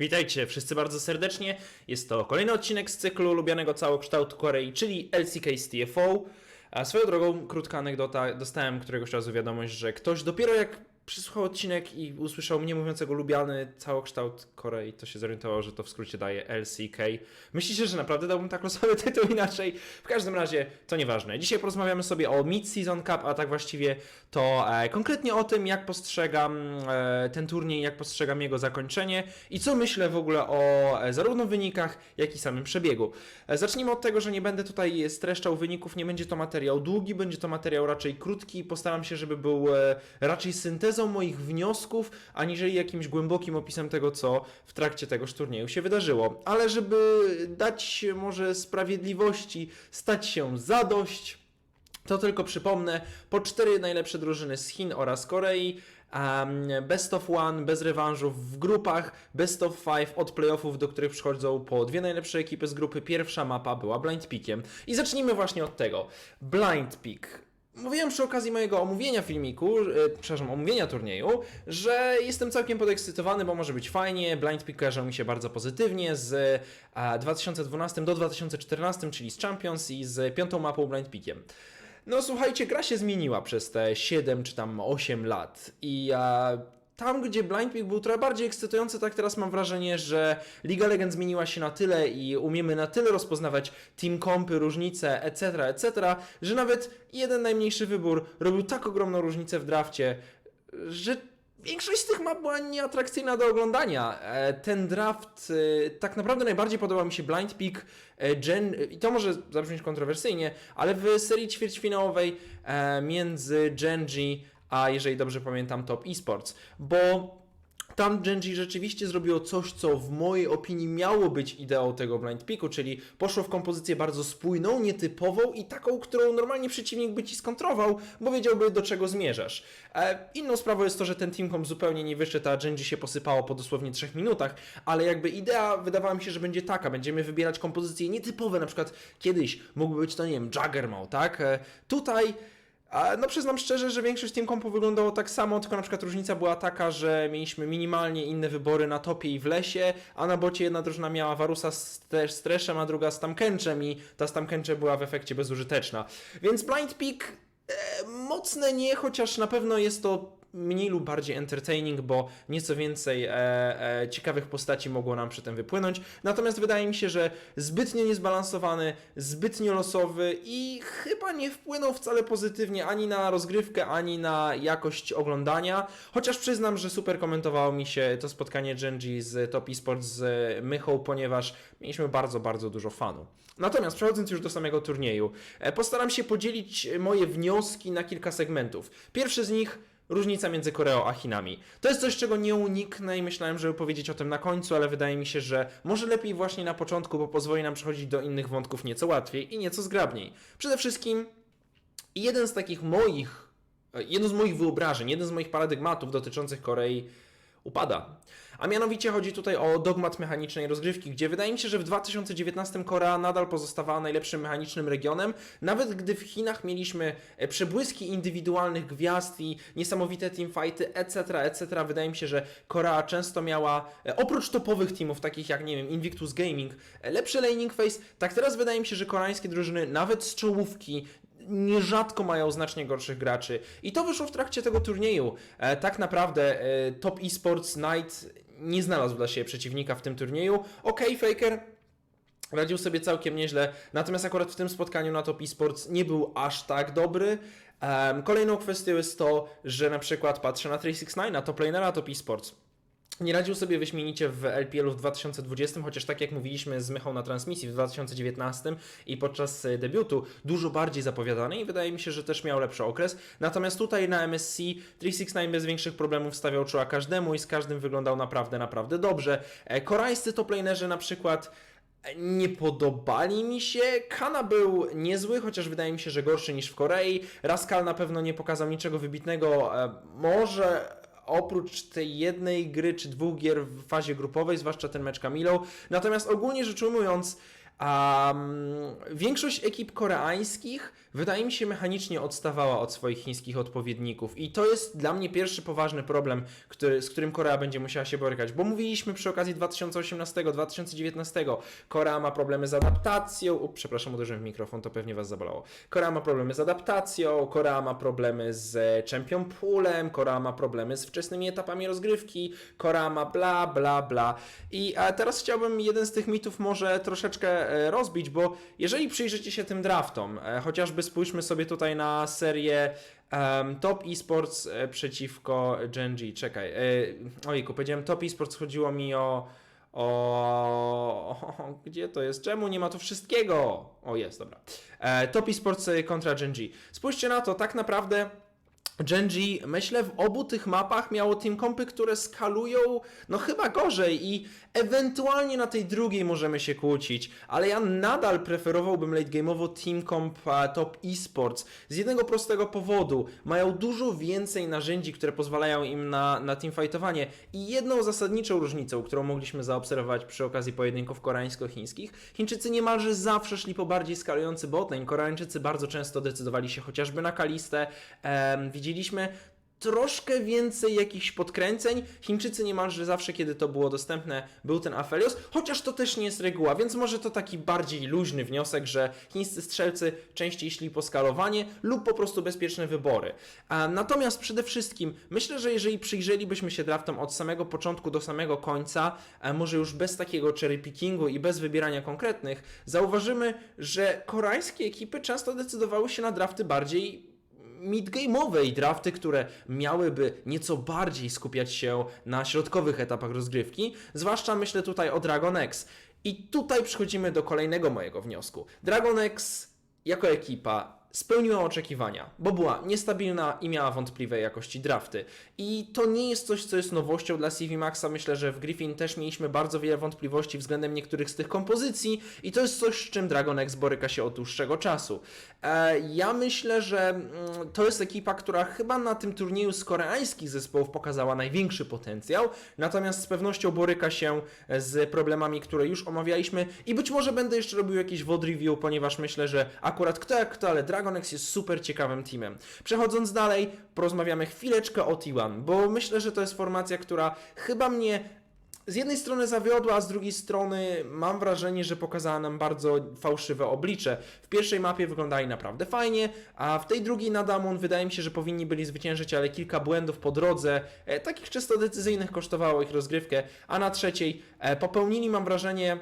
Witajcie wszyscy bardzo serdecznie. Jest to kolejny odcinek z cyklu lubianego całokształtu Korei, czyli LCK z TFO. A swoją drogą, krótka anegdota, dostałem któregoś razu wiadomość, że ktoś dopiero jak przysłuchał odcinek i usłyszał mnie mówiącego lubiany całokształt Korei, to się zorientował, że to w skrócie daje LCK. Myślicie, że naprawdę dałbym tak losowy tytuł inaczej? W każdym razie to nieważne. Dzisiaj porozmawiamy sobie o Mid-Season Cup, a tak właściwie to e, konkretnie o tym, jak postrzegam e, ten turniej, jak postrzegam jego zakończenie i co myślę w ogóle o e, zarówno wynikach, jak i samym przebiegu. E, zacznijmy od tego, że nie będę tutaj streszczał wyników, nie będzie to materiał długi, będzie to materiał raczej krótki. Postaram się, żeby był e, raczej syntezą moich wniosków, aniżeli jakimś głębokim opisem tego, co w trakcie tegoż turnieju się wydarzyło. Ale żeby dać może sprawiedliwości, stać się zadość, to tylko przypomnę, po cztery najlepsze drużyny z Chin oraz Korei, um, best of one, bez rewanżów w grupach, best of five od playoffów, do których przychodzą po dwie najlepsze ekipy z grupy. Pierwsza mapa była blind pickiem. I zacznijmy właśnie od tego. Blind pick. Mówiłem przy okazji mojego omówienia filmiku, e, przepraszam, omówienia turnieju, że jestem całkiem podekscytowany, bo może być fajnie. Blind Pick mi się bardzo pozytywnie z e, 2012 do 2014, czyli z Champions i z piątą mapą Blind Pickiem. No słuchajcie, gra się zmieniła przez te 7 czy tam 8 lat i e, tam, gdzie Blind Pick był trochę bardziej ekscytujący, tak teraz mam wrażenie, że Liga Legend zmieniła się na tyle i umiemy na tyle rozpoznawać team kompy, różnice, etc., etc., że nawet jeden najmniejszy wybór robił tak ogromną różnicę w drafcie, że Większość z tych map była nieatrakcyjna do oglądania. E, Ten draft, e, tak naprawdę najbardziej podobał mi się Blind Pick e, Gen, i to może zabrzmieć kontrowersyjnie, ale w serii ćwierćfinałowej między Genji a jeżeli dobrze pamiętam Top Esports, bo tam Genji rzeczywiście zrobiło coś, co w mojej opinii miało być ideą tego blind picku, czyli poszło w kompozycję bardzo spójną, nietypową i taką, którą normalnie przeciwnik by ci skontrował, bo wiedziałby do czego zmierzasz. E, inną sprawą jest to, że ten teamcom zupełnie nie wyszedł, a Genji się posypało po dosłownie 3 minutach, ale jakby idea wydawała mi się, że będzie taka, będziemy wybierać kompozycje nietypowe, na przykład kiedyś mógłby być to, nie wiem, Juggernaut, tak? E, tutaj a no przyznam szczerze, że większość Team Compu wyglądało tak samo, tylko na przykład różnica była taka, że mieliśmy minimalnie inne wybory na topie i w lesie, a na bocie jedna drużyna miała Warusa z, też z Treszem, a druga z Tamkenczem i ta z Tamkenczem była w efekcie bezużyteczna. Więc Blind Pick e, mocne nie, chociaż na pewno jest to mniej lub bardziej entertaining, bo nieco więcej e, e, ciekawych postaci mogło nam przy tym wypłynąć. Natomiast wydaje mi się, że zbytnio niezbalansowany, zbytnio losowy i chyba nie wpłynął wcale pozytywnie ani na rozgrywkę, ani na jakość oglądania. Chociaż przyznam, że super komentowało mi się to spotkanie Genji z Top Esports z Mychą, ponieważ mieliśmy bardzo, bardzo dużo fanu. Natomiast przechodząc już do samego turnieju, e, postaram się podzielić moje wnioski na kilka segmentów. Pierwszy z nich różnica między Koreą a Chinami. To jest coś, czego nie uniknę i myślałem, żeby powiedzieć o tym na końcu, ale wydaje mi się, że może lepiej właśnie na początku, bo pozwoli nam przechodzić do innych wątków nieco łatwiej i nieco zgrabniej. Przede wszystkim jeden z takich moich, e, jedno z moich wyobrażeń, jeden z moich paradygmatów dotyczących Korei upada. A mianowicie chodzi tutaj o dogmat mechanicznej rozgrywki, gdzie wydaje mi się, że w 2019 Korea nadal pozostawała najlepszym mechanicznym regionem, nawet gdy w Chinach mieliśmy e, przebłyski indywidualnych gwiazd i niesamowite teamfighty, etc., etc. Wydaje mi się, że Korea często miała, e, oprócz topowych teamów, takich jak, nie wiem, Invictus Gaming, e, lepszy laning phase, tak teraz wydaje mi się, że koreańskie drużyny, nawet z czołówki, nierzadko mają znacznie gorszych graczy. I to wyszło w trakcie tego turnieju. E, tak naprawdę e, Top Esports Night nie znalazł dla siebie przeciwnika w tym turnieju. Ok, Faker radził sobie całkiem nieźle, natomiast akurat w tym spotkaniu na Top Esports nie był aż tak dobry. Kolejną kwestią jest to, że na przykład patrzę na 369, na top lanera Top Esports. Nie radził sobie wyśmienicie w LPL-u w 2020, chociaż tak jak mówiliśmy z Mychą na transmisji w 2019 i podczas e, debiutu, dużo bardziej zapowiadany i wydaje mi się, że też miał lepszy okres. Natomiast tutaj na MSC 369 bez większych problemów stawiał czoła każdemu i z każdym wyglądał naprawdę, naprawdę dobrze. E, Koreańscy toplanerzy na przykład nie podobali mi się. Kana był niezły, chociaż wydaje mi się, że gorszy niż w Korei. Raskal na pewno nie pokazał niczego wybitnego. E, Może oprócz tej jednej gry czy dwóch gier w fazie grupowej, zwłaszcza ten mecz Kamilą. Natomiast ogólnie rzecz ujmując, Mm, większość ekip koreańskich wydaje mi się mechanicznie odstawała od swoich chińskich odpowiedników i to jest dla mnie pierwszy poważny problem, który, z którym Korea będzie musiała się borykać, bo mówiliśmy przy okazji 2018-2019, Korea ma problemy z adaptacją, u, przepraszam, uderzyłem w mikrofon, to pewnie Was zabolało. Korea ma problemy z adaptacją, Korea ma problemy z Champion Poolem, Korea ma problemy z wczesnymi etapami rozgrywki, Korea ma bla, bla, bla. I teraz chciałbym jeden z tych mitów może troszeczkę e, rozbić, bo jeżeli przyjrzycie się tym draftom, e, chociażby spójrzmy sobie tutaj na serię em, Top Esports e, przeciwko Gen G. Czekaj, e, ojku, powiedziałem Top Esports, chodziło mi o o, gdzie to jest? Czemu nie ma tu wszystkiego? O, jest, dobra. E, Top Esports kontra Gen G. Spójrzcie na to, tak naprawdę Gen G, myślę, w obu tych mapach miało team kompy, które skalują, no chyba gorzej i ewentualnie na tej drugiej możemy się kłócić, ale ja nadal preferowałbym late game'owo team comp e, top esports z jednego prostego powodu. Mają dużo więcej narzędzi, które pozwalają im na, na teamfightowanie i jedną zasadniczą różnicą, którą mogliśmy zaobserwować przy okazji pojedynków koreańsko-chińskich, Chińczycy niemalże zawsze szli po bardziej skalujący botlane, Koreańczycy bardzo często decydowali się chociażby na kalistę, em, widzieliśmy troszkę więcej jakichś podkręceń. Chińczycy niemalże zawsze, kiedy to było dostępne, był ten Aphelios, chociaż to też nie jest reguła, więc może to taki bardziej luźny wniosek, że chińscy strzelcy częściej szli po skalowanie lub po prostu bezpieczne wybory. Natomiast przede wszystkim myślę, że jeżeli przyjrzelibyśmy się draftom od samego początku do samego końca, może już bez takiego cherry pickingu i bez wybierania konkretnych, zauważymy, że koreańskie ekipy często decydowały się na drafty bardziej mid-game'owe i drafty, które miałyby nieco bardziej skupiać się na środkowych etapach rozgrywki, zwłaszcza myślę tutaj o Dragon X. I tutaj przechodzimy do kolejnego mojego wniosku. Dragon X jako ekipa spełniła oczekiwania, bo była niestabilna i miała wątpliwej jakości drafty. I to nie jest coś, co jest nowością dla CV Maxa. Myślę, że w Griffin też mieliśmy bardzo wiele wątpliwości względem niektórych z tych kompozycji i to jest coś, z czym Dragon X boryka się od dłuższego czasu. E, ja myślę, że mm, to jest ekipa, która chyba na tym turnieju z koreańskich zespołów pokazała największy potencjał, natomiast z pewnością boryka się z problemami, które już omawialiśmy i być może będę jeszcze robił jakiś WOD review, ponieważ myślę, że akurat kto jak kto, ale Dragon X jest super ciekawym teamem. Przechodząc dalej, porozmawiamy chwileczkę o T1, bo myślę, że to jest formacja, która chyba mnie z jednej strony zawiodła, a z drugiej strony mam wrażenie, że pokazała nam bardzo fałszywe oblicze. W pierwszej mapie wyglądali naprawdę fajnie, a w tej drugiej na Damon wydaje mi się, że powinni byli zwyciężyć, ale kilka błędów po drodze, e, takich czysto decyzyjnych kosztowało ich rozgrywkę, a na trzeciej e, popełnili, mam wrażenie,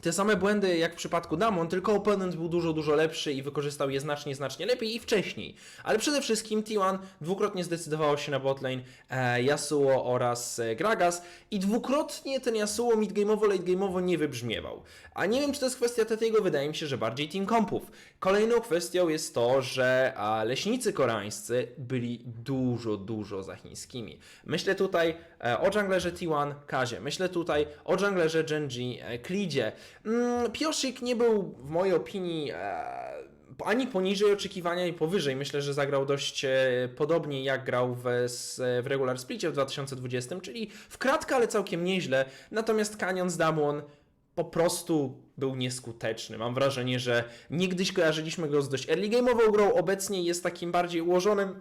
te same błędy jak w przypadku Damon, tylko oponent był dużo, dużo lepszy i wykorzystał je znacznie, znacznie lepiej i wcześniej. Ale przede wszystkim T1 dwukrotnie zdecydowało się na botlane e, Yasuo oraz e, Gragas i dwukrotnie ten Yasuo midgame'owo, lategame'owo nie wybrzmiewał. A nie wiem, czy to jest kwestia Tetiego, wydaje mi się, że bardziej team kompów. Kolejną kwestią jest to, że a, leśnicy koreańscy byli dużo, dużo za chińskimi. Myślę tutaj e, o junglerze T1 Kazie, myślę tutaj o junglerze Genji e, Klidzie. Mm, Piosik nie był w mojej opinii e, ani poniżej oczekiwania, ani powyżej. Myślę, że zagrał dość e, podobnie jak grał w, w regular splicie w 2020, czyli w kratkę, ale całkiem nieźle. Natomiast Canyon z Damwon po prostu był nieskuteczny. Mam wrażenie, że niegdyś kojarzyliśmy go z dość early game'ową grą, obecnie jest takim bardziej ułożonym,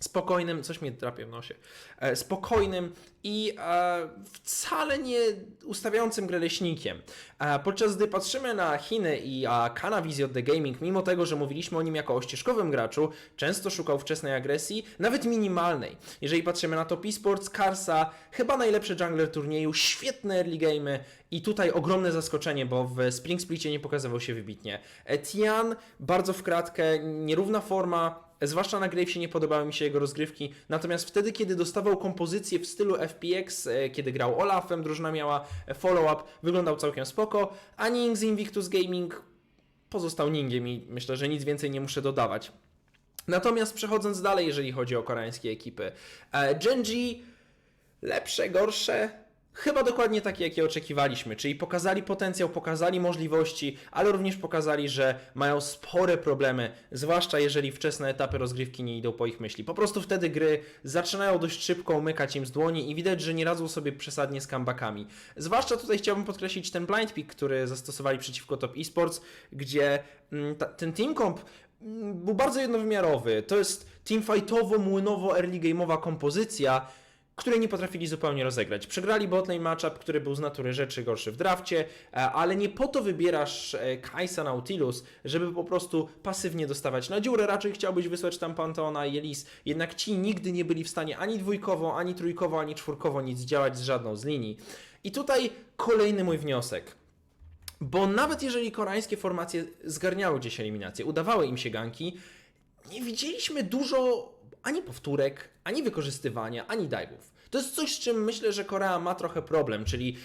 spokojnym, coś mnie drapie w nosie, e, spokojnym i e, wcale nie ustawiającym grę leśnikiem. E, podczas gdy patrzymy na Chiny i a, Kana Wizji od The Gaming, mimo tego, że mówiliśmy o nim jako o ścieżkowym graczu, często szukał wczesnej agresji, nawet minimalnej. Jeżeli patrzymy na Top Esports, Karsa, chyba najlepszy jungler turnieju, świetne early game'y i tutaj ogromne zaskoczenie, bo w Spring Splicie nie pokazywał się wybitnie. E, Tian, bardzo w kratkę, nierówna forma, Zwłaszcza na Gravesie nie podobały mi się jego rozgrywki, natomiast wtedy, kiedy dostawał kompozycję w stylu FPX, e, kiedy grał Olafem, drużyna miała follow-up, wyglądał całkiem spoko, a Ning z Invictus Gaming pozostał Ningiem i myślę, że nic więcej nie muszę dodawać. Natomiast przechodząc dalej, jeżeli chodzi o koreańskie ekipy, e, Genji lepsze, gorsze, Chyba dokładnie takie, jakie oczekiwaliśmy, czyli pokazali potencjał, pokazali możliwości, ale również pokazali, że mają spore problemy, zwłaszcza jeżeli wczesne etapy rozgrywki nie idą po ich myśli. Po prostu wtedy gry zaczynają dość szybko umykać im z dłoni i widać, że nie radzą sobie przesadnie z comebackami. Zwłaszcza tutaj chciałbym podkreślić ten blind pick, który zastosowali przeciwko Top Esports, gdzie mm, ta, ten team comp mm, był bardzo jednowymiarowy. To jest teamfightowo, młynowo, early game'owa kompozycja, której nie potrafili zupełnie rozegrać. Przegrali botlane matchup, który był z natury rzeczy gorszy w drafcie, e, ale nie po to wybierasz e, Kaisa Nautilus, żeby po prostu pasywnie dostawać na dziurę. Raczej chciałbyś wysłać tam Panteona i Elis, jednak ci nigdy nie byli w stanie ani dwójkowo, ani trójkowo, ani czwórkowo nic działać z żadną z linii. I tutaj kolejny mój wniosek. Bo nawet jeżeli koreańskie formacje zgarniały gdzieś eliminację, udawały im się ganki, nie widzieliśmy dużo ani powtórek, ani wykorzystywania, ani dive'ów. To jest coś, z czym myślę, że Korea ma trochę problem, czyli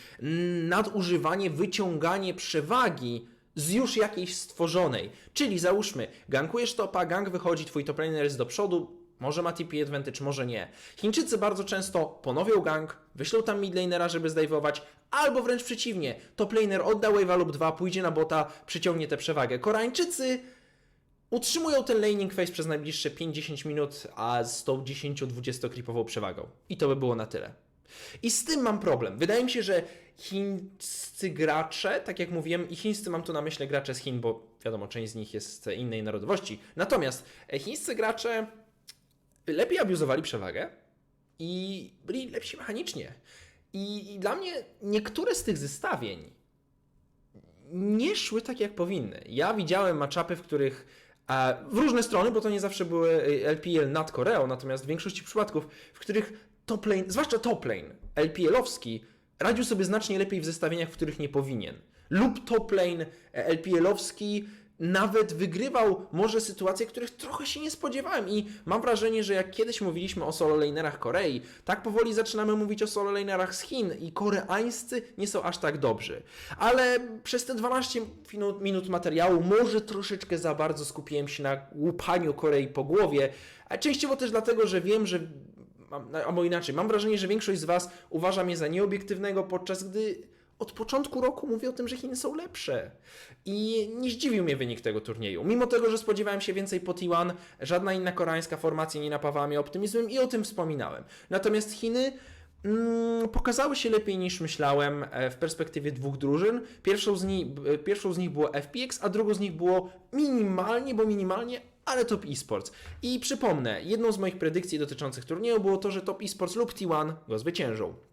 nadużywanie, wyciąganie przewagi z już jakiejś stworzonej. Czyli załóżmy, gankujesz topa, gank wychodzi, twój top laner jest do przodu, może ma TP advantage, może nie. Chińczycy bardzo często ponowią gank, wyślą tam midlanera, żeby zdejwować, albo wręcz przeciwnie, top laner odda wave'a lub dwa, pójdzie na bota, przyciągnie tę przewagę. Koreańczycy utrzymują ten laning phase przez najbliższe 5-10 minut, a z tą 10-20 creepową przewagą. I to by było na tyle. I z tym mam problem. Wydaje mi się, że chińscy gracze, tak jak mówiłem, i chińscy mam tu na myśli gracze z Chin, bo wiadomo, część z nich jest innej narodowości. Natomiast e, chińscy gracze lepiej abuzowali przewagę i byli lepsi mechanicznie. I, I dla mnie niektóre z tych zestawień nie szły tak, jak powinny. Ja widziałem matchupy, w których w różne strony, bo to nie zawsze były LPL nad Koreą, natomiast w większości przypadków, w których top lane, zwłaszcza top lane, LPL-owski, radził sobie znacznie lepiej w zestawieniach, w których nie powinien. Lub top lane e, LPL-owski nawet wygrywał może sytuacje, których trochę się nie spodziewałem i mam wrażenie, że jak kiedyś mówiliśmy o solo lanerach Korei, tak powoli zaczynamy mówić o solo lanerach z Chin i koreańscy nie są aż tak dobrzy. Ale przez te 12 minut, materiału może troszeczkę za bardzo skupiłem się na łupaniu Korei po głowie, a częściowo też dlatego, że wiem, że albo inaczej, mam wrażenie, że większość z Was uważa mnie za nieobiektywnego, podczas gdy od początku roku mówię o tym, że Chiny są lepsze. I nie zdziwił mnie wynik tego turnieju. Mimo tego, że spodziewałem się więcej po T1, żadna inna koreańska formacja nie napawała mnie optymizmem i o tym wspominałem. Natomiast Chiny mm, pokazały się lepiej niż myślałem e, w perspektywie dwóch drużyn. Pierwszą z, nich, pierwszą z nich było FPX, a drugą z nich było minimalnie, bo minimalnie, ale Top Esports. I przypomnę, jedną z moich predykcji dotyczących turnieju było to, że Top Esports lub T1 go zwyciężą.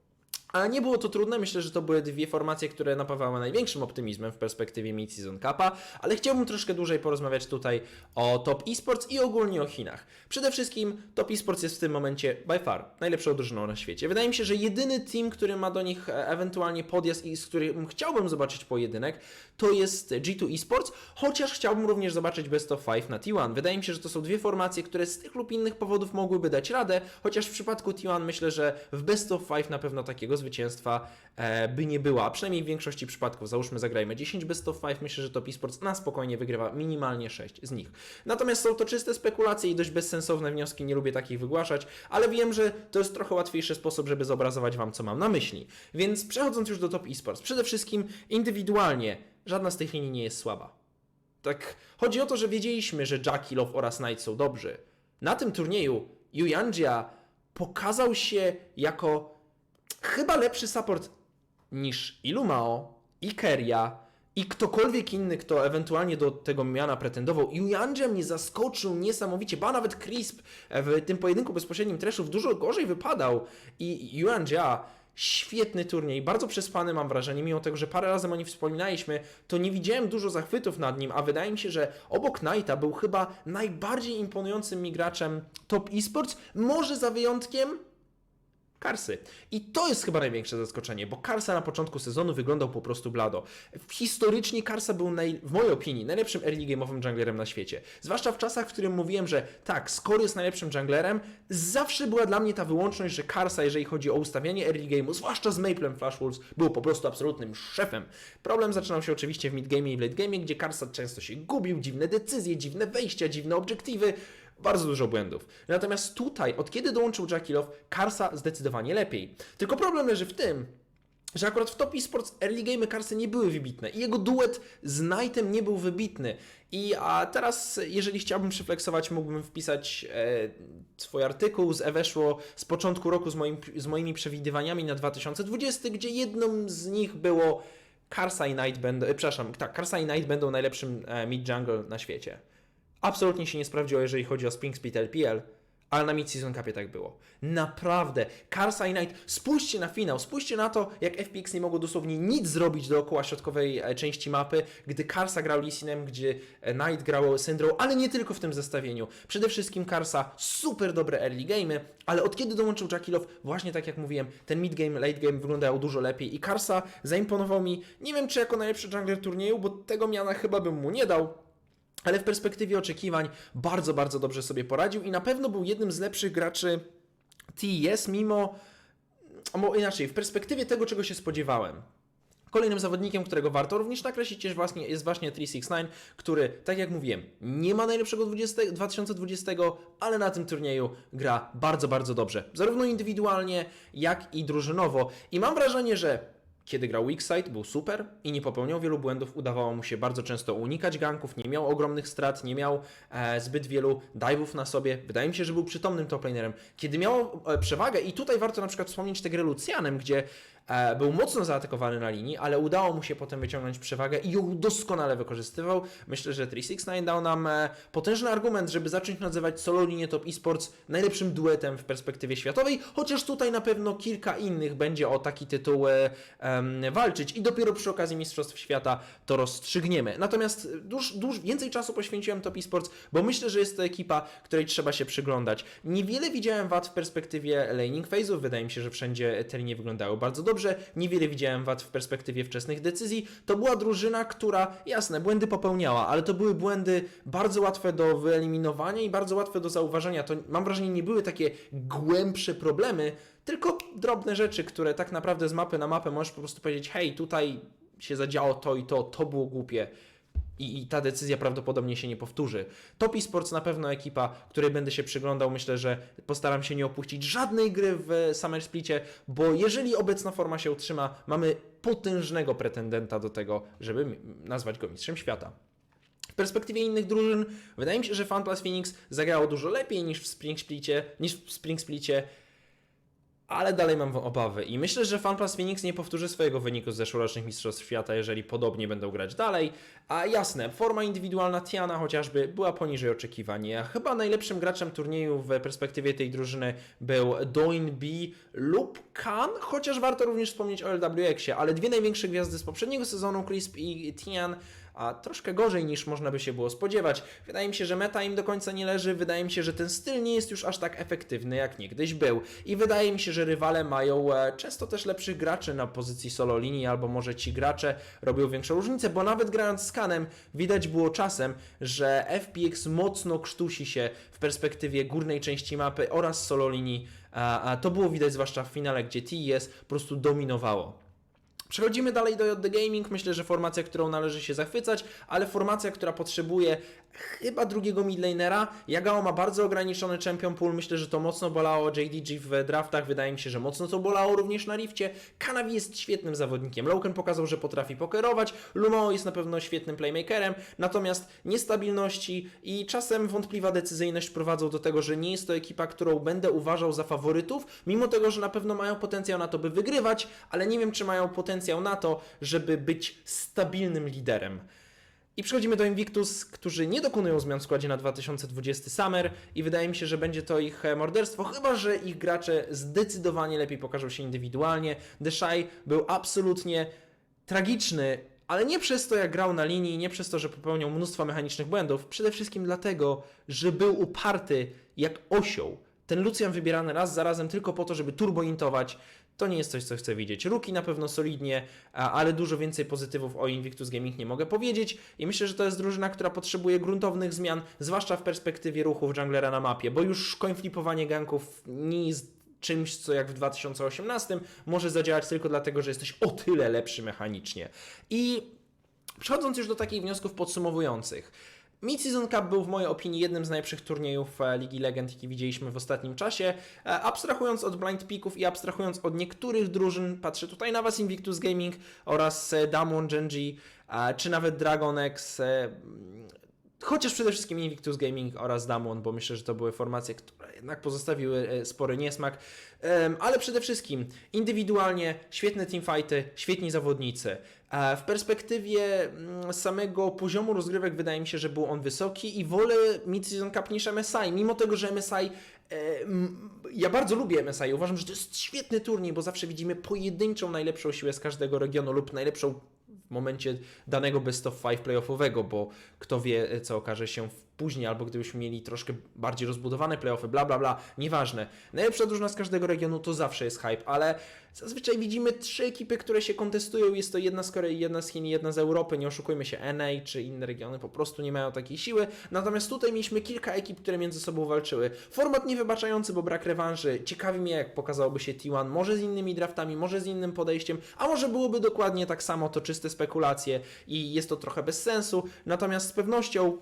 Ale nie było to trudne, myślę, że to były dwie formacje, które napawały największym optymizmem w perspektywie Mid-Season Cupa, ale chciałbym troszkę dłużej porozmawiać tutaj o Top Esports i ogólnie o Chinach. Przede wszystkim Top Esports jest w tym momencie by far najlepszą drużyną na świecie. Wydaje mi się, że jedyny team, który ma do nich e, ewentualnie podjazd i z którym chciałbym zobaczyć pojedynek, to jest G2 Esports, chociaż chciałbym również zobaczyć Best of 5 na T1. Wydaje mi się, że to są dwie formacje, które z tych lub innych powodów mogłyby dać radę, chociaż w przypadku T1 myślę, że w Best of 5 na pewno takiego zwycięstwa e, by nie było, a przynajmniej w większości przypadków. Załóżmy, zagrajmy 10 Best of 5, myślę, że Top Esports na spokojnie wygrywa minimalnie 6 z nich. Natomiast są to czyste spekulacje i dość bezsensowne wnioski, nie lubię takich wygłaszać, ale wiem, że to jest trochę łatwiejszy sposób, żeby zobrazować Wam, co mam na myśli. Więc przechodząc już do Top Esports, przede wszystkim indywidualnie żadna z tych linii nie jest słaba. Tak, chodzi o to, że wiedzieliśmy, że Jackie, Love oraz Knight są dobrzy. Na tym turnieju Yuyanjia pokazał się jako chyba lepszy support niż Ilumao, i Keria, i ktokolwiek inny, kto ewentualnie do tego miana pretendował. Yuyanjia mnie zaskoczył niesamowicie, ba nawet Crisp w tym pojedynku bezpośrednim Trashów dużo gorzej wypadał. I Yuyanjia Świetny turniej, bardzo przespany mam wrażenie, mimo tego, że parę razy o nim wspominaliśmy, to nie widziałem dużo zachwytów nad nim, a wydaje mi się, że obok Knighta był chyba najbardziej imponującym mi graczem top esports, może za wyjątkiem Karsy. I to jest chyba największe zaskoczenie, bo Karsa na początku sezonu wyglądał po prostu blado. Historycznie Karsa był, naj, w mojej opinii, najlepszym early game'owym junglerem na świecie. Zwłaszcza w czasach, w którym mówiłem, że tak, Skor jest najlepszym junglerem, zawsze była dla mnie ta wyłączność, że Karsa, jeżeli chodzi o ustawianie early game'u, zwłaszcza z Maplem Flash Wolves, był po prostu absolutnym szefem. Problem zaczynał się oczywiście w midgame i w lategame, gdzie Karsa często się gubił, dziwne decyzje, dziwne wejścia, dziwne obiektywy, bardzo dużo błędów. Natomiast tutaj, od kiedy dołączył Jackie Love, Karsa zdecydowanie lepiej. Tylko problem leży w tym, że akurat w Top Esports early game Karsy nie były wybitne i jego duet z Knightem nie był wybitny. I a teraz, jeżeli chciałbym przefleksować, mógłbym wpisać e, swój artykuł z Eweszło z początku roku z, moim, z moimi przewidywaniami na 2020, gdzie jedną z nich było Karsa i Knight będą, e, przepraszam, tak, Karsa i Knight będą najlepszym e, mid jungle na świecie. Absolutnie się nie sprawdziło, jeżeli chodzi o Spring Split LPL, ale na Mid-Season Cupie tak było. Naprawdę. Karsa i Knight, spójrzcie na finał, spójrzcie na to, jak FPX nie mogło dosłownie nic zrobić dookoła środkowej e, części mapy, gdy Karsa grał Lisinem, gdzie e, Knight grał Syndrome, ale nie tylko w tym zestawieniu. Przede wszystkim Karsa, super dobre early game'y, ale od kiedy dołączył Jackilow, właśnie tak jak mówiłem, ten mid game, late game wyglądał dużo lepiej i Karsa zaimponował mi, nie wiem czy jako najlepszy jungler turnieju, bo tego miana chyba bym mu nie dał, ale w perspektywie oczekiwań bardzo, bardzo dobrze sobie poradził i na pewno był jednym z lepszych graczy TES, mimo, inaczej, w perspektywie tego, czego się spodziewałem. Kolejnym zawodnikiem, którego warto również nakreślić jest właśnie, jest właśnie 369, który, tak jak mówiłem, nie ma najlepszego 20, 2020, ale na tym turnieju gra bardzo, bardzo dobrze. Zarówno indywidualnie, jak i drużynowo. I mam wrażenie, że kiedy grał Weakside, był super i nie popełniał wielu błędów, udawało mu się bardzo często unikać ganków, nie miał ogromnych strat, nie miał e, zbyt wielu dive'ów na sobie. Wydaje mi się, że był przytomnym toplanerem. Kiedy miał e, przewagę i tutaj warto na przykład wspomnieć tę grę Lucianem, gdzie był mocno zaatakowany na linii, ale udało mu się potem wyciągnąć przewagę i ją doskonale wykorzystywał. Myślę, że 369 dał nam e, potężny argument, żeby zacząć nazywać solo linię Top Esports najlepszym duetem w perspektywie światowej, chociaż tutaj na pewno kilka innych będzie o taki tytuł e, em, walczyć i dopiero przy okazji Mistrzostw Świata to rozstrzygniemy. Natomiast dużo dużo więcej czasu poświęciłem Top Esports, bo myślę, że jest to ekipa, której trzeba się przyglądać. Niewiele widziałem wad w perspektywie laning phase'ów, wydaje mi się, że wszędzie te linie wyglądały bardzo dobrze. Niewiele widziałem wad w perspektywie wczesnych decyzji. To była drużyna, która, jasne, błędy popełniała, ale to były błędy bardzo łatwe do wyeliminowania i bardzo łatwe do zauważenia. To mam wrażenie, nie były takie głębsze problemy, tylko drobne rzeczy, które tak naprawdę z mapy na mapę możesz po prostu powiedzieć, hej, tutaj się zadziało to i to, to było głupie. I, I ta decyzja prawdopodobnie się nie powtórzy. Top Esports na pewno ekipa, której będę się przyglądał. Myślę, że postaram się nie opuścić żadnej gry w Summer Splicie, bo jeżeli obecna forma się utrzyma, mamy potężnego pretendenta do tego, żeby nazwać go mistrzem świata. W perspektywie innych drużyn, wydaje mi się, że FunPlus Phoenix zagrało dużo lepiej niż w Spring Splicie, niż w Spring Splicie, ale dalej mam obawy i myślę, że FunPlus Phoenix nie powtórzy swojego wyniku z zeszłorocznych Mistrzostw Świata, jeżeli podobnie będą grać dalej. A jasne, forma indywidualna Tiana chociażby była poniżej oczekiwań. Chyba najlepszym graczem turnieju w perspektywie tej drużyny był Doin B lub Khan, chociaż warto również wspomnieć o LWX-ie, ale dwie największe gwiazdy z poprzedniego sezonu, Crisp i Tian, a troszkę gorzej niż można by się było spodziewać. Wydaje mi się, że meta im do końca nie leży, wydaje mi się, że ten styl nie jest już aż tak efektywny jak niegdyś był i wydaje mi się, że rywale mają e, często też lepszych graczy na pozycji solo linii, albo może ci gracze robią większą różnicę, bo nawet grając z widać było czasem, że FPX mocno krztusi się w perspektywie górnej części mapy oraz solo linii, a to było widać zwłaszcza w finale, gdzie TES po prostu dominowało. Przechodzimy dalej do JD Gaming. Myślę, że formacja, którą należy się zachwycać, ale formacja, która potrzebuje chyba drugiego midlanera. Yagao ma bardzo ograniczony champion pool. Myślę, że to mocno bolało JDG w draftach. Wydaje mi się, że mocno to bolało również na rifcie. Kanavi jest świetnym zawodnikiem. Loken pokazał, że potrafi pokerować. Lumo jest na pewno świetnym playmakerem. Natomiast niestabilności i czasem wątpliwa decyzyjność prowadzą do tego, że nie jest to ekipa, którą będę uważał za faworytów, mimo tego, że na pewno mają potencjał na to, by wygrywać, ale nie wiem, czy mają potencjał na to, żeby być stabilnym liderem. I przechodzimy do Invictus, którzy nie dokonują zmian w składzie na 2020 Summer i wydaje mi się, że będzie to ich e, morderstwo, chyba że ich gracze zdecydowanie lepiej pokażą się indywidualnie. Shy był absolutnie tragiczny, ale nie przez to, jak grał na linii, nie przez to, że popełniał mnóstwo mechanicznych błędów, przede wszystkim dlatego, że był uparty jak osioł. Ten Lucian wybierany raz za razem tylko po to, żeby turbointować, to nie jest coś, co chcę widzieć. Ruki na pewno solidnie, ale dużo więcej pozytywów o Invictus Gaming nie mogę powiedzieć i myślę, że to jest drużyna, która potrzebuje gruntownych zmian, zwłaszcza w perspektywie ruchów junglera na mapie, bo już coinflipowanie ganków nie jest czymś, co jak w 2018 może zadziałać tylko dlatego, że jesteś o tyle lepszy mechanicznie. I przechodząc już do takich wniosków podsumowujących, Mid-Season Cup był w mojej opinii jednym z najlepszych turniejów e, Ligi Legend, jaki widzieliśmy w ostatnim czasie. E, Abstrahując od blind picków i abstrahując od niektórych drużyn, patrzę tutaj na Was Invictus Gaming oraz e, Damwon Genji, czy nawet Dragon X, e, Chociaż przede wszystkim Invictus Gaming oraz Damwon, bo myślę, że to były formacje, które jednak pozostawiły spory niesmak. Ale przede wszystkim indywidualnie świetne teamfighty, świetni zawodnicy. E, W perspektywie mm, samego poziomu rozgrywek wydaje mi się, że był on wysoki i wolę Mid-Season Cup niż MSI, mimo tego, że MSI e, ja bardzo lubię MSI. Uważam, że to jest świetny turniej, bo zawsze widzimy pojedynczą najlepszą siłę z każdego regionu lub najlepszą w momencie danego best of five playoffowego, bo kto wie, co okaże się w później, albo gdybyśmy mieli troszkę bardziej rozbudowane playoffy, bla bla bla, nieważne. Najlepsza drużyna z każdego regionu to zawsze jest hype, ale zazwyczaj widzimy trzy ekipy, które się kontestują. Jest to jedna z Korei, jedna z Chin i jedna z Europy. Nie oszukujmy się, NA czy inne regiony po prostu nie mają takiej siły. Natomiast tutaj mieliśmy kilka ekip, które między sobą walczyły. Format niewybaczający, bo brak rewanży. Ciekawi mnie, jak pokazałoby się T1, może z innymi draftami, może z innym podejściem, a może byłoby dokładnie tak samo, to czyste spekulacje i jest to trochę bez sensu. Natomiast z pewnością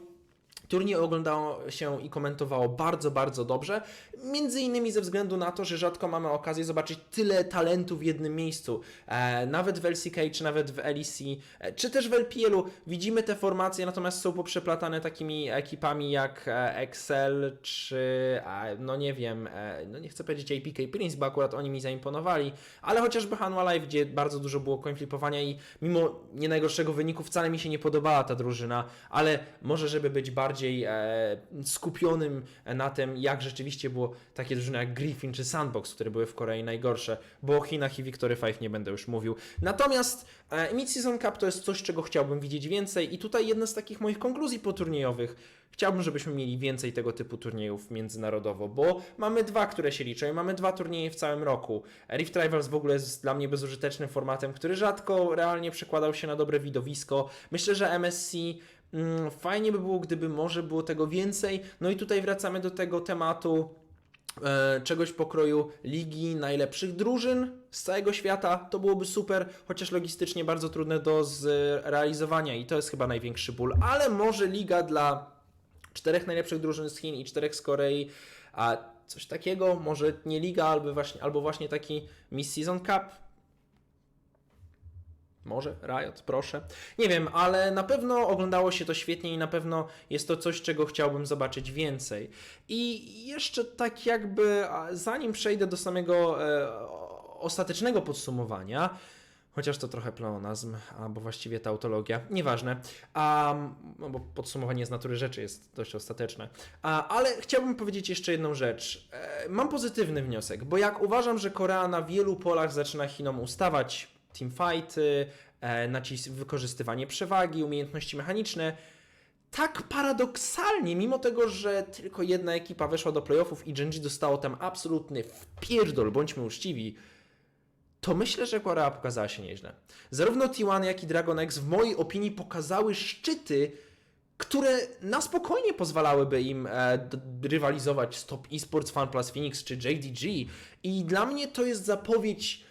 Turniej oglądało się i komentowało bardzo, bardzo dobrze. Między innymi ze względu na to, że rzadko mamy okazję zobaczyć tyle talentu w jednym miejscu. E, nawet w LCK, czy nawet w LEC, e, czy też w LPL-u widzimy te formacje, natomiast są poprzeplatane takimi ekipami jak e, Excel, czy no nie wiem, no nie chcę powiedzieć APK Prince, bo akurat oni mi zaimponowali, ale chociażby Hanwha Live, gdzie bardzo dużo było coin flipowania i mimo nie najgorszego wyniku wcale mi się nie podobała ta drużyna, ale może żeby być bardziej e, skupionym na tym, jak rzeczywiście było takie drużyny jak Griffin czy Sandbox, które były w Korei najgorsze, bo o Chinach i Victory 5 nie będę już mówił. Natomiast e, Mid-Season Cup to jest coś, czego chciałbym widzieć więcej i tutaj jedna z takich moich konkluzji poturniejowych. Chciałbym, żebyśmy mieli więcej tego typu turniejów międzynarodowo, bo mamy dwa, które się liczą i mamy dwa turnieje w całym roku. Rift Rivals w ogóle jest dla mnie bezużytecznym formatem, który rzadko realnie przekładał się na dobre widowisko. Myślę, że MSC fajnie by było, gdyby może było tego więcej. No i tutaj wracamy do tego tematu e, czegoś pokroju ligi najlepszych drużyn z całego świata, to byłoby super, chociaż logistycznie bardzo trudne do zrealizowania i to jest chyba największy ból, ale może liga dla czterech najlepszych drużyn z Chin i czterech z Korei, a coś takiego, może nie liga, albo właśnie, albo właśnie taki Miss Season Cup, może Riot, proszę. Nie wiem, ale na pewno oglądało się to świetnie i na pewno jest to coś, czego chciałbym zobaczyć więcej. I jeszcze tak jakby, zanim przejdę do samego e, ostatecznego podsumowania, chociaż to trochę pleonazm, albo właściwie tautologia, nieważne, a, no bo podsumowanie z natury rzeczy jest dość ostateczne. A, ale chciałbym powiedzieć jeszcze jedną rzecz. E, mam pozytywny wniosek, bo jak uważam, że Korea na wielu polach zaczyna Chinom ustawać, teamfighty, e, nacis- wykorzystywanie przewagi, umiejętności mechaniczne. Tak paradoksalnie, mimo tego, że tylko jedna ekipa weszła do playoffów i Genji dostało tam absolutny wpierdol, bądźmy uczciwi, to myślę, że Korea pokazała się nieźle. Zarówno T1, jak i Dragon X w mojej opinii pokazały szczyty, które na spokojnie pozwalałyby im e, rywalizować z Top Esports, FunPlus Phoenix czy JDG. I dla mnie to jest zapowiedź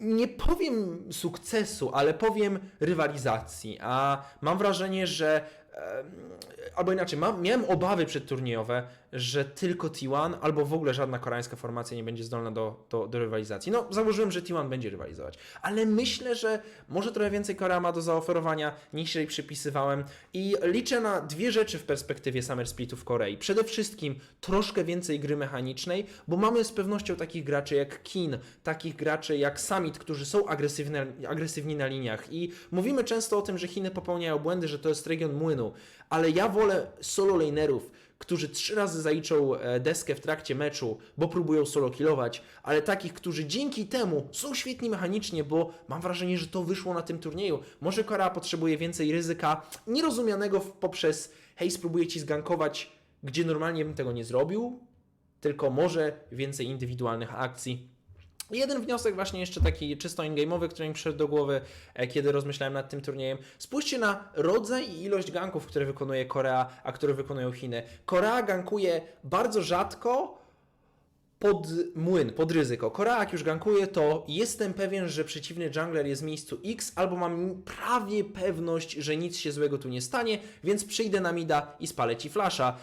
nie powiem sukcesu, ale powiem rywalizacji. A mam wrażenie, że. Albo inaczej, mam, miałem obawy przedturniejowe, że tylko T1 albo w ogóle żadna koreańska formacja nie będzie zdolna do, do, do rywalizacji. No, założyłem, że T1 będzie rywalizować, ale myślę, że może trochę więcej Korea ma do zaoferowania niż jej przypisywałem i liczę na dwie rzeczy w perspektywie Summer Splitu w Korei. Przede wszystkim troszkę więcej gry mechanicznej, bo mamy z pewnością takich graczy jak Kin, takich graczy jak Summit, którzy są agresywne, agresywni na liniach i mówimy często o tym, że Chiny popełniają błędy, że to jest region młynu, ale ja wolę solo lanerów, którzy trzy razy zaliczą e, deskę w trakcie meczu, bo próbują solo killować, ale takich, którzy dzięki temu są świetni mechanicznie, bo mam wrażenie, że to wyszło na tym turnieju. Może Korea potrzebuje więcej ryzyka, nierozumianego poprzez hej, spróbuję ci zgankować, gdzie normalnie bym tego nie zrobił, tylko może więcej indywidualnych akcji. Jeden wniosek właśnie jeszcze taki czysto in-game'owy, który mi przyszedł do głowy, e, kiedy rozmyślałem nad tym turniejem. Spójrzcie na rodzaj i ilość ganków, które wykonuje Korea, a które wykonują Chiny. Korea gankuje bardzo rzadko, pod młyn, pod ryzyko. Korea jak już gankuje, to jestem pewien, że przeciwny jungler jest w miejscu X, albo mam prawie pewność, że nic się złego tu nie stanie, więc przyjdę na mida i spalę ci flasha.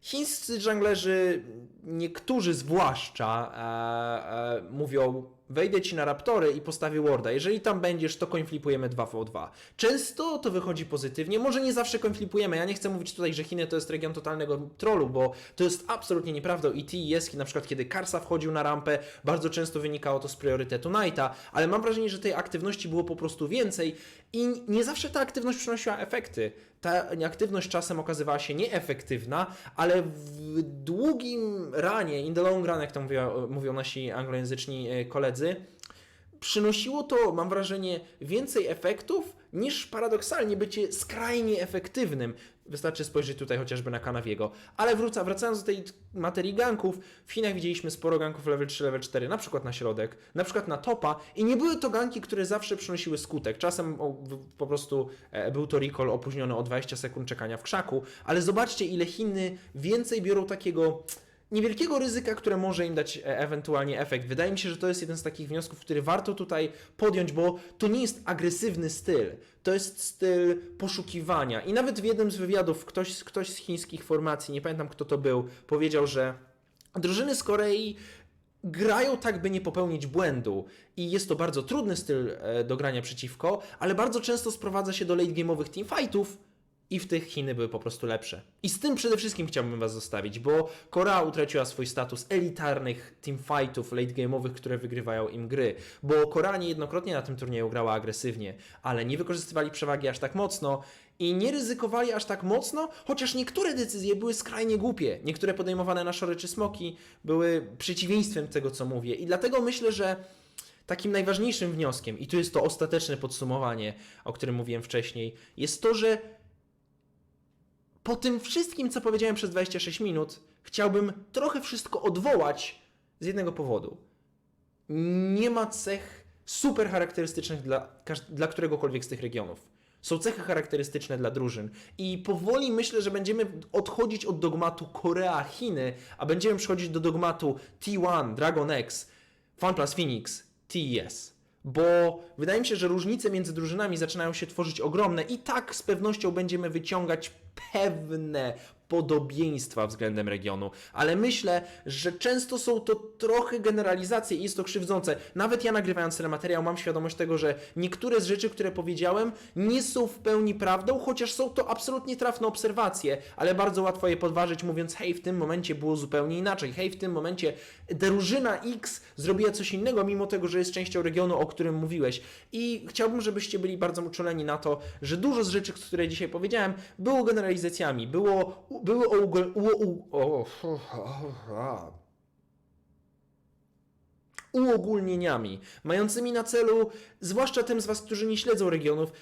Chińscy junglerzy, niektórzy zwłaszcza, e, e, mówią wejdę ci na raptory i postawię warda. Jeżeli tam będziesz, to coinflipujemy 2v2. Często to wychodzi pozytywnie, może nie zawsze coinflipujemy. Ja nie chcę mówić tutaj, że Chiny to jest region totalnego trollu, bo to jest absolutnie nieprawdą. I T jest, na przykład kiedy Karsa wchodził na rampę, bardzo często wynikało to z priorytetu Knighta, ale mam wrażenie, że tej aktywności było po prostu więcej i nie zawsze ta aktywność przynosiła efekty. Ta aktywność czasem okazywała się nieefektywna, ale w długim ranie, in the long run, jak to mówią, mówią nasi anglojęzyczni e, koledzy, przynosiło to, mam wrażenie, więcej efektów niż paradoksalnie bycie skrajnie efektywnym. Wystarczy spojrzeć tutaj chociażby na Kanawiego. Ale wrócę, wracając do tej materii ganków, w Chinach widzieliśmy sporo ganków level 3, level 4, na przykład na środek, na przykład na topa i nie były to ganki, które zawsze przynosiły skutek. Czasem po prostu e, był to recall opóźniony o 20 sekund czekania w krzaku, ale zobaczcie ile Chiny więcej biorą takiego niewielkiego ryzyka, które może im dać e, ewentualnie efekt. Wydaje mi się, że to jest jeden z takich wniosków, który warto tutaj podjąć, bo to nie jest agresywny styl. To jest styl poszukiwania. I nawet w jednym z wywiadów ktoś, ktoś z chińskich formacji, nie pamiętam kto to był, powiedział, że drużyny z Korei grają tak, by nie popełnić błędu. I jest to bardzo trudny styl e, do grania przeciwko, ale bardzo często sprowadza się do late game'owych teamfightów, i w tych Chiny były po prostu lepsze. I z tym przede wszystkim chciałbym Was zostawić, bo Korea utraciła swój status elitarnych teamfightów late game'owych, które wygrywają im gry. Bo Korea niejednokrotnie na tym turnieju grała agresywnie, ale nie wykorzystywali przewagi aż tak mocno i nie ryzykowali aż tak mocno, chociaż niektóre decyzje były skrajnie głupie. Niektóre podejmowane na szory czy smoki były przeciwieństwem tego, co mówię. I dlatego myślę, że takim najważniejszym wnioskiem, i tu jest to ostateczne podsumowanie, o którym mówiłem wcześniej, jest to, że po tym wszystkim, co powiedziałem przez 26 minut, chciałbym trochę wszystko odwołać z jednego powodu. Nie ma cech super charakterystycznych dla, dla któregokolwiek z tych regionów. Są cechy charakterystyczne dla drużyn. I powoli myślę, że będziemy odchodzić od dogmatu Korea-Chiny, a będziemy przechodzić do dogmatu T1, Dragon X, FunPlus Phoenix, TES. Bo wydaje mi się, że różnice między drużynami zaczynają się tworzyć ogromne i tak z pewnością będziemy wyciągać pewne podobieństwa względem regionu, ale myślę, że często są to trochę generalizacje i jest to krzywdzące. Nawet ja nagrywając ten materiał mam świadomość tego, że niektóre z rzeczy, które powiedziałem, nie są w pełni prawdą, chociaż są to absolutnie trafne obserwacje, ale bardzo łatwo je podważyć mówiąc, hej, w tym momencie było zupełnie inaczej, hej, w tym momencie drużyna X zrobiła coś innego, mimo tego, że jest częścią regionu, o którym mówiłeś. I chciałbym, żebyście byli bardzo uczuleni na to, że dużo z rzeczy, które dzisiaj powiedziałem, było generalizacjami, było, były u- o- o- uogólnieniami, mającymi na celu, zwłaszcza tym z Was, którzy nie śledzą regionów,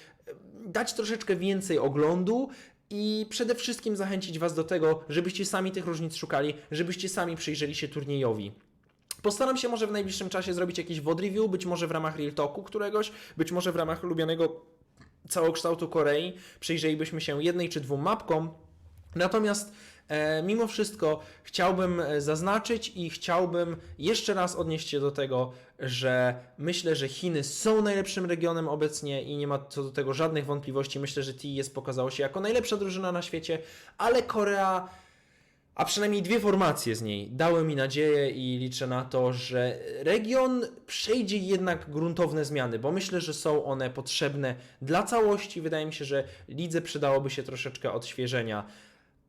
dać troszeczkę więcej oglądu i przede wszystkim zachęcić Was do tego, żebyście sami tych różnic szukali, żebyście sami przyjrzeli się turniejowi. Postaram się może w najbliższym czasie zrobić jakiś WOD review, być może w ramach Real Talku któregoś, być może w ramach lubianego całokształtu Korei. Przyjrzelibyśmy się jednej czy dwóm mapkom. Natomiast e, mimo wszystko chciałbym e, zaznaczyć i chciałbym jeszcze raz odnieść się do tego, że myślę, że Chiny są najlepszym regionem obecnie i nie ma co do tego żadnych wątpliwości. Myślę, że TIS pokazało się jako najlepsza drużyna na świecie, ale Korea a przynajmniej dwie formacje z niej dały mi nadzieję i liczę na to, że region przejdzie jednak gruntowne zmiany, bo myślę, że są one potrzebne dla całości. Wydaje mi się, że lidze przydałoby się troszeczkę odświeżenia.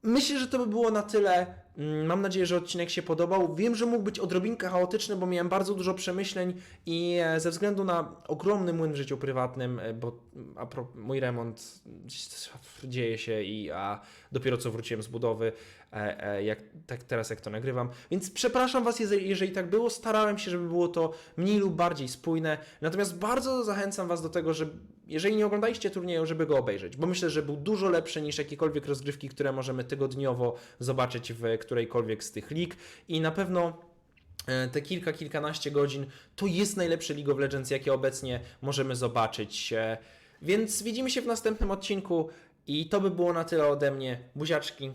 Myślę, że to by było na tyle. Mm, Mam nadzieję, że odcinek się podobał. Wiem, że mógł być odrobinkę chaotyczny, bo miałem bardzo dużo przemyśleń i e, ze względu na ogromny młyn w życiu prywatnym, e, bo a pro, mój remont dzieje się i a dopiero co wróciłem z budowy, e, jak, tak teraz jak to nagrywam. Więc przepraszam Was, jeżeli tak było. Starałem się, żeby było to mniej lub bardziej spójne. Natomiast bardzo zachęcam Was do tego, że jeżeli nie oglądaliście turnieju, żeby go obejrzeć, bo myślę, że był dużo lepszy niż jakiekolwiek rozgrywki, które możemy tygodniowo zobaczyć w którejkolwiek z tych lig i na pewno e, te kilka, kilkanaście godzin to jest najlepszy League of Legends, jakie obecnie możemy zobaczyć. E, Więc widzimy się w następnym odcinku i to by było na tyle ode mnie. Buziaczki!